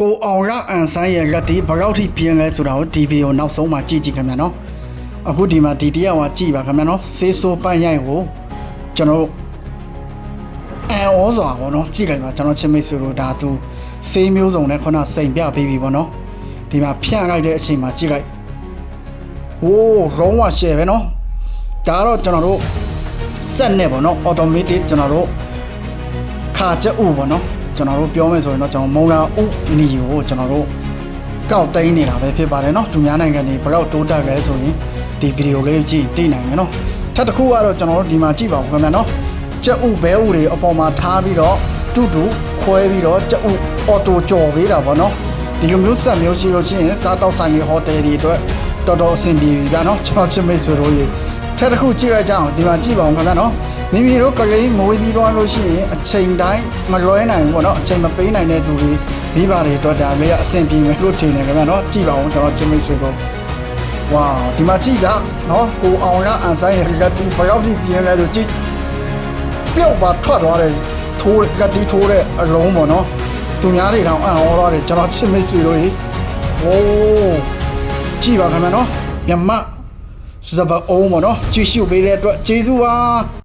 ကိုအောင်ရအန်ဆန်းရဲ့လက်ဒီဘယ်တော့ထိပြင်းလဲဆိုတာကိုဒီဗီဒီယိုနောက်ဆုံးမှာကြည့်ကြည့်ခင်ဗျာနော်အခုဒီမှာဒီတရားကကြည့်ပါခင်ဗျာနော်စေးဆိုးပန်းရိုက်ကိုကျွန်တော်တို့အန်ဩစွာပေါ့နော်ကြည့်လိုက်ပါကျွန်တော်ချင်းမိတ်ဆွေတို့ဒါသူစေးမျိုးစုံနဲ့ခုနစိန်ပြပေးပြီပေါ့နော်ဒီမှာဖြန့်လိုက်တဲ့အချိန်မှာကြည့်လိုက်ဟိုးရုံးဝရှယ်ပဲနော်ဒါတော့ကျွန်တော်တို့စက်နဲ့ပေါ့နော် automatic ကျွန်တော်တို့ခါချက်ဥပေါ့နော် ကျွန်တော်တို့ပြောမယ်ဆိုရင်တော့ကျွန်တော်မုံလာဥနီကိုကျွန်တော်တို့ကောက်သိမ်းနေတာပဲဖြစ်ပါတယ်နော်သူများနိုင်ငံတွေဘယ်တော့တိုးတက်လဲဆိုရင်ဒီဗီဒီယိုလေးကြည့်သိနိုင်တယ်နော်ထပ်တစ်ခုကတော့ကျွန်တော်တို့ဒီမှာကြည့်ပါဦးခင်ဗျာနော်ချက်ဥဘဲဥတွေအပေါ်မှာထားပြီးတော့တူတူခွဲပြီးတော့ချက်ဥအော်တိုကြော်ပေးတာပေါ့နော်ဒီလိုမျိုးဆက်မျိုးရှိလို့ချင်းစားတောက်ဆိုင်တွေဟိုတယ်တွေအတွက်တော်တော်အဆင်ပြေပြီဗျာနော်ကျွန်တော်ချစ်မိတ်ဆွေတို့ရေထပ်တစ်ခုကြည့်လိုက်ကြအောင်ဒီမှာကြည့်ပါဦးခင်ဗျာနော် မိမိတို့ကလေးမွေးပြီးတော့လို့ရှိရင်အချိန်တိုင်းမလွဲနိုင်ဘူးပေါ့နော်အချိန်မပေးနိုင်တဲ့သူတွေမိဘတွေအတွက်ဒါလေးကအဆင်ပြေမယ်လို့ထင်တယ်ခင်ဗျာနော်ကြည့်ပါဦးကျွန်တော်ချစ်မိတ်ဆွေတို့ဝါဒီမှာကြည့်ဗျာနော်ကိုအောင်ရအန်ဆိုင်ရဲ့လက်တီဘယ်တော့ဒီပြင်းလဲဆိုကြည့်ပြုတ်ပါထွက်သွားတယ်ထိုးလက်တီထိုးတဲ့အလုံးပေါ့နော်သူများတွေတောင်အံ့ဩသွားတယ်ကျွန်တော်ချစ်မိတ်ဆွေတို့ရေโอ้ကြည့်ပါခင်ဗျာနော်မြမစပအုံးပေါ့နော်ကြည့်ရှုပေးတဲ့အတွက်ကျေးဇူးပါ